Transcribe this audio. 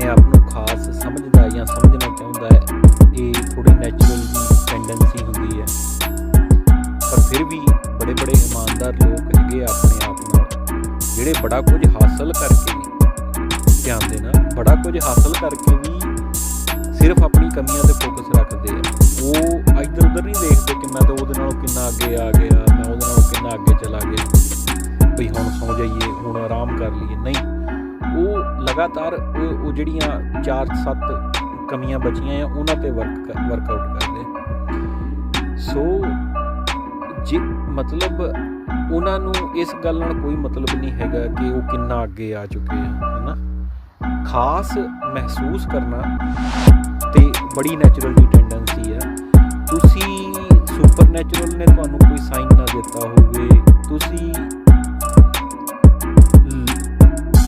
ਆਪਣੇ ਆਪ ਨੂੰ ਖਾਸ ਸਮਝਦਾ ਜਾਂ ਸਮਝਣਾ ਚਾਹੁੰਦਾ ਹੈ, ਇਹ ਥੋੜੀ ਨੈਚੁਰਲ ਟੈਂਡੈਂਸੀ ਹੁੰਦੀ ਹੈ। ਪਰ ਫਿਰ ਵੀ ਬੜੇ ਬੜੇ ਇਮਾਨਦਾਰ ਲੋਕ ਹੈਗੇ ਆਪਣੇ ਆਪ ਨਾਲ, ਜਿਹੜੇ ਬੜਾ ਕੁਝ ਹਾਸਲ ਕਰਕੇ ਧਿਆਨ ਦੇਣਾ, ਬੜਾ ਕੁਝ ਹਾਸਲ ਕਰਕੇ ਵੀ ਸਿਰਫ ਆਪਣੀ ਕਮੀਆਂ ਤੇ ਫੋਕਸ ਰੱਖਦੇ ਆ। ਉਹ ਇੱਧਰ ਉੱਧਰ ਨਹੀਂ ਦੇਖਦੇ ਕਿ ਮੈਂ ਤਾਂ ਉਹਦੇ ਨਾਲੋਂ ਕਿੰਨਾ ਅੱਗੇ ਆ ਗਿਆ, ਮੈਂ ਉਹਦੇ ਨਾਲੋਂ ਕਿੰਨਾ ਅੱਗੇ ਚਲਾ ਗਿਆ। ਵੀ ਹੁਣ ਸੌ ਜਾਈਏ, ਹੁਣ ਆਰਾਮ ਕਰ ਲਈਏ। ਨਹੀਂ ਲਗਾਤਾਰ ਉਹ ਉਹ ਜਿਹੜੀਆਂ 4-7 ਕਮੀਆਂ ਬਚੀਆਂ ਆ, ਉਹਨਾਂ ਤੇ ਵਰਕ ਵਰਕਆਊਟ ਕਰਦੇ। ਸੋ ਜੇ ਮਤਲਬ ਉਹਨਾਂ ਨੂੰ ਇਸ ਗੱਲ ਨਾਲ ਕੋਈ ਮਤਲਬ ਨਹੀਂ ਹੈਗਾ ਕਿ ਉਹ ਕਿੰਨਾ ਅੱਗੇ ਆ ਚੁੱਕੇ ਆ, ਹਨਾ? ਖਾਸ ਮਹਿਸੂਸ ਕਰਨਾ ਤੇ ਬੜੀ ਨੈਚੁਰਲ ਦੀ ਟੈਂਡੈਂਸੀ ਆ। ਤੁਸੀਂ ਸੁਪਰਨੈਚੁਰਲ ਨੇ ਤੁਹਾਨੂੰ ਕੋਈ ਸਾਈਨ ਨਾ ਦਿੱਤਾ ਹੋ